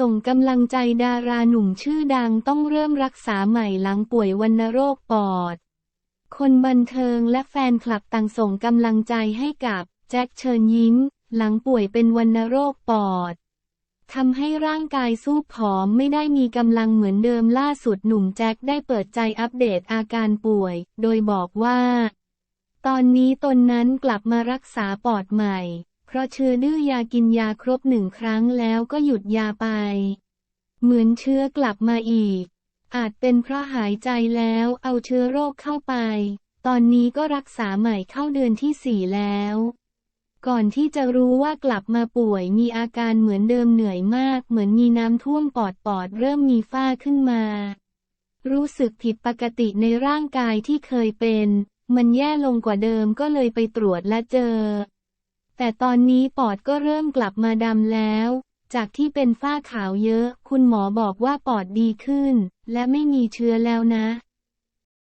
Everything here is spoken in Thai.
ส่งกำลังใจดาราหนุ่มชื่อดังต้องเริ่มรักษาใหม่หลังป่วยวัณโรคปอด คนบันเทิงและแฟนคลับต่างส่งกำลังใจให้กับแจ็คเชิญยิ้ม หลังป่วยเป็นวัณโรคปอดทำให้ร่างกายสู้ผอมไม่ได้มีกำลังเหมือนเดิมล่าสุดหนุ่มแจ็คได้เปิดใจอัปเดตอาการป่วย โดยบอกว่า ตอนนี้ตนนั้นกลับมารักษาปอดใหม่ เพราะเชื้อดื้อยากินยาครบหนึ่งครั้งแล้วก็หยุดยาไป เหมือนเชื้อกลับมาอีก อาจเป็นเพราะหายใจแล้วเอาเชื้อโรคเข้าไป ตอนนี้ก็รักษาใหม่เข้าเดือนที่สี่แล้ว ก่อนที่จะรู้ว่ากลับมาป่วยมีอาการเหมือนเดิมเหนื่อยมาก เหมือนมีน้ำท่วมปอดปอดเริ่มมีฝ้าขึ้นมา รู้สึกผิดปกติในร่างกายที่เคยเป็น มันแย่ลงกว่าเดิมก็เลยไปตรวจและเจอ แต่ตอนนี้ปอดก็เริ่มกลับมาดำแล้ว จากที่เป็นฝ้าขาวเยอะ คุณหมอบอกว่าปอดดีขึ้น และไม่มีเชื้อแล้วนะ